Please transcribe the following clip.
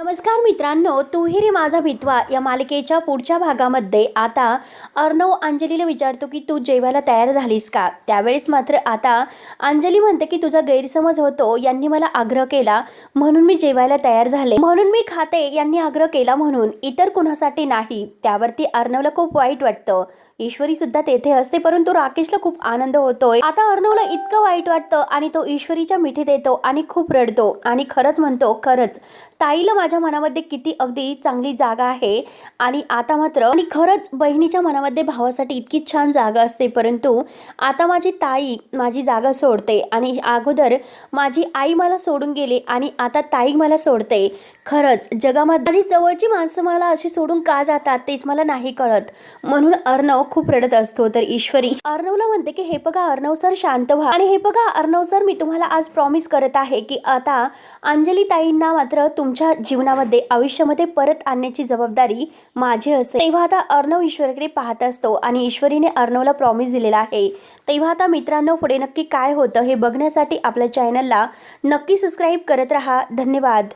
नमस्कार मित्रांनो तुहिरी रे माझा भितवा. या मालिकेच्या पुढच्या भागामध्ये आता अर्णव अंजलीला विचारतो की तू जेवायला तयार झालीस का? त्यावेळेस मात्र आता अंजली म्हणते की तुझा गैरसमज होतो. यांनी मला आग्रह केला म्हणून मी जेवायला तयार झाले. म्हणून मी खाते. यांनी आग्रह केला म्हणून. इतर कुणासाठी नाही. त्यावरती अर्णवला खूप वाईट वाटतं. ईश्वरी सुद्धा तेथे असते परंतु राकेशला खूप आनंद होतोय. आता अर्णवला इतकं वाईट वाटतं आणि तो ईश्वरीच्या मिठीत येतो आणि खूप रडतो आणि खरंच म्हणतो खरंच ताईला माझ्या मनामध्ये किती अगदी चांगली जागा आहे. आणि आता मात्र आणि खरंच बहिणीच्या मनामध्ये भावासाठी इतकी छान जागा असते. परंतु आता माझी ताई माझी जागा सोडते. आणि अगोदर माझी आई मला सोडून गेली आणि आता ताई मला सोडते. खरंच जगामध्ये माझी जवळची माणसं मला अशी सोडून का जातात तेच मला नाही कळत. म्हणून अर्णव खूप रडत असतो. तर ईश्वरी अर्णवला म्हणते की हे बघा अर्णव सर शांत व्हा. आणि हे बघा अर्णव सर मी तुम्हाला आज प्रॉमिस करत आहे की आता अंजली ताईंना मात्र तुमच्या जीवनामध्ये आयुष्यामध्ये परत आणण्याची जबाबदारी माझी असते तेव्हा आता अर्णव ईश्वरीकडे पाहत असतो आणि ईश्वरीने अर्णवला प्रॉमिस दिलेला आहे. तेव्हा आता मित्रांनो पुढे नक्की काय होतं हे बघण्यासाठी आपल्या चॅनलला नक्की सबस्क्राईब करत राहा. धन्यवाद.